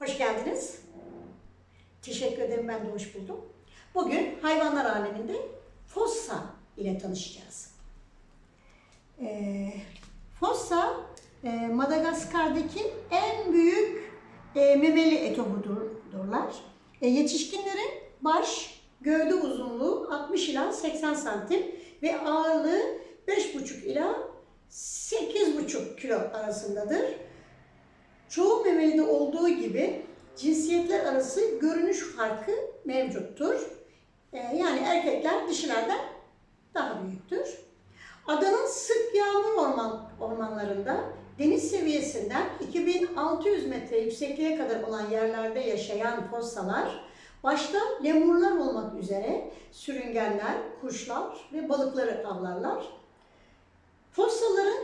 Hoş geldiniz. Teşekkür ederim ben de hoş buldum. Bugün hayvanlar aleminde fossa ile tanışacağız. Ee, fossa e, Madagaskar'daki en büyük e, memeli etobudurlar. E, yetişkinlerin baş, gövde uzunluğu 60 ila 80 santim ve ağırlığı 5,5 ila 8,5 kilo arasındadır. Çoğu memelide olduğu gibi cinsiyetler arası görünüş farkı mevcuttur. Ee, yani erkekler dişilerden daha büyüktür. Adanın sık yağmur orman, ormanlarında deniz seviyesinden 2600 metre yüksekliğe kadar olan yerlerde yaşayan fossalar, başta lemurlar olmak üzere sürüngenler, kuşlar ve balıkları avlarlar. Fossaların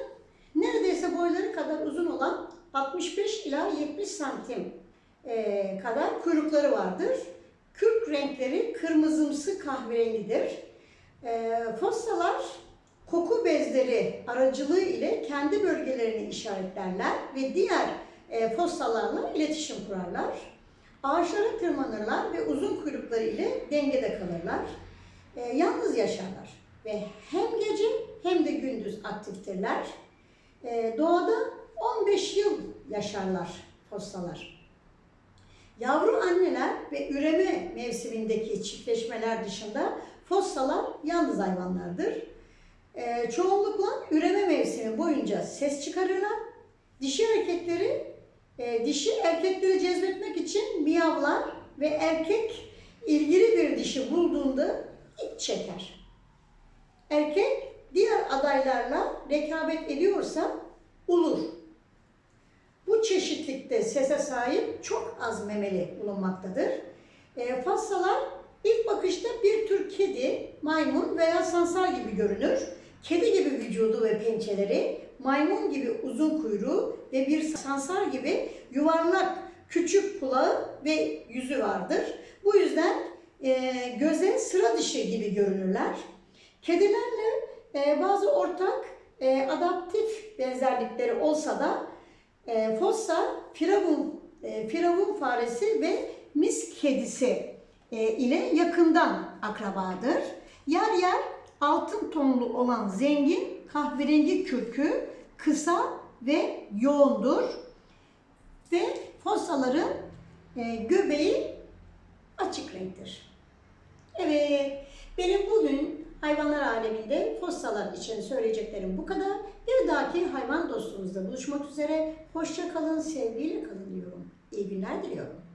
neredeyse boyları kadar uzun olan 65 ila 70 santim e, kadar kuyrukları vardır. Kürk renkleri kırmızımsı kahverengidir. E, fossalar koku bezleri aracılığı ile kendi bölgelerini işaretlerler ve diğer e, fossalarla iletişim kurarlar. Ağaçlara tırmanırlar ve uzun kuyrukları ile dengede kalırlar. E, yalnız yaşarlar ve hem gece hem de gündüz aktiftirler. E, doğada 15 yıl yaşarlar fossalar. Yavru anneler ve üreme mevsimindeki çiftleşmeler dışında fossalar yalnız hayvanlardır. Ee, çoğunlukla üreme mevsimi boyunca ses çıkarırlar. Dişi erkekleri, e, dişi erkekleri cezbetmek için miyavlar ve erkek ilgili bir dişi bulduğunda ip çeker. Erkek diğer adaylarla rekabet ediyorsa ulur. Sese sahip çok az memeli bulunmaktadır. E, fassalar ilk bakışta bir tür kedi, maymun veya sansar gibi görünür. Kedi gibi vücudu ve pençeleri, maymun gibi uzun kuyruğu ve bir sansar gibi yuvarlak küçük kulağı ve yüzü vardır. Bu yüzden e, göze sıra dışı gibi görünürler. Kedilerle e, bazı ortak e, adaptif benzerlikleri olsa da e, fossa, firavun, e, firavun faresi ve mis kedisi e, ile yakından akrabadır. Yer yer altın tonlu olan zengin kahverengi kürkü kısa ve yoğundur. Ve fossaların e, göbeği açık renktir. Evet, benim bugün hayvanlar aleminde fossalar için söyleyeceklerim bu kadar. Bir dahaki dostumuzla buluşmak üzere. Hoşça kalın, sevgiyle kalın diyorum. İyi günler diliyorum.